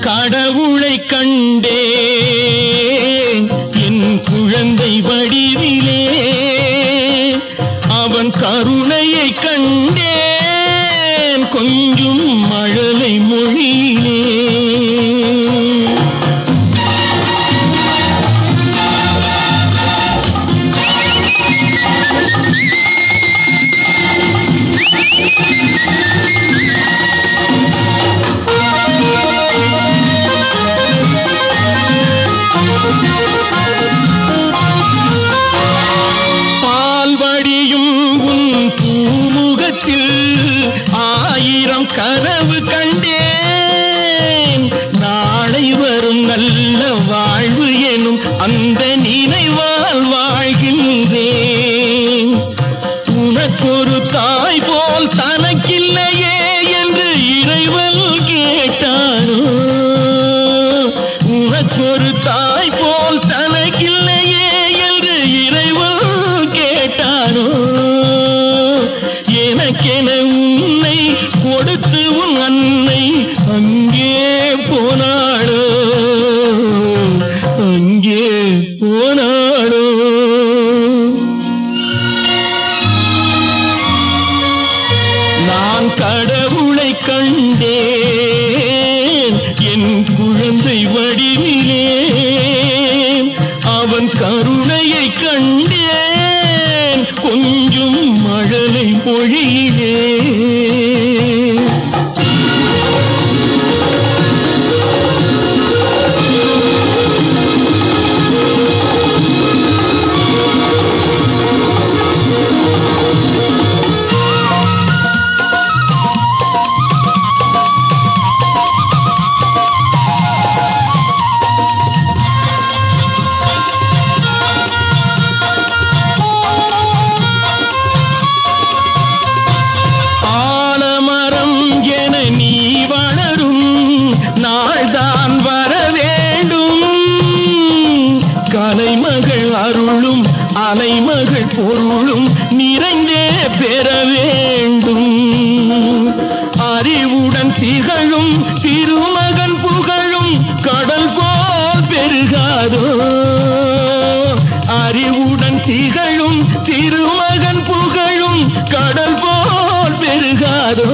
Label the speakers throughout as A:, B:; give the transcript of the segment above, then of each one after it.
A: கடவுளை கண்டே. என் குழந்தை வடிவிலே அவன் கருணையை கண்டேன். கொஞ்சம் மழலை மொழியிலே கனவு கண்டேன். நாளை வரும் நல்ல வாழ்வு எனும் அந்த நினைவால் வாழ்கின்றேன். உனக்கொரு தாய் போல் தனக்கில்லையே என்று இறைவன் கேட்டாரோ உனக்கொரு தாய் போல் தனக்கில்லையே என்று இறைவன் கேட்டாரோ எனக்கென கொடுத்து உன் அன்னை அங்கே போனாளோ? அங்கே போனாளோ? நான் கடவுளை கண்டேன் என் குழந்தை வடிவில் அருளும் அலைமகள் பொருளும் நிறைந்தே பெற வேண்டும். அறிவுடன் திகழும் திருமகன் புகழும் கடல் போல் பெருகாதோ? அறிவுடன் திகழும் திருமகன் புகழும் கடல் போல் பெருகாதோ?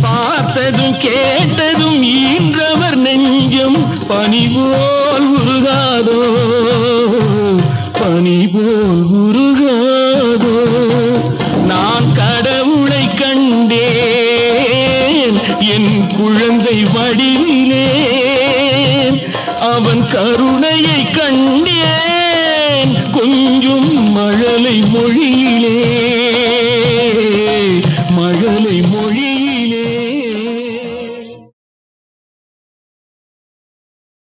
A: பார்த்ததும் கேட்டதும் ஈன்றவர் நெஞ்சம் பணிபோல் உருகாதோ? பனி போல் உருகாதோ நான் கடவுளை கண்டேன் என் குழந்தை வடிவிலே. அவன் கருணையை கண்டேன்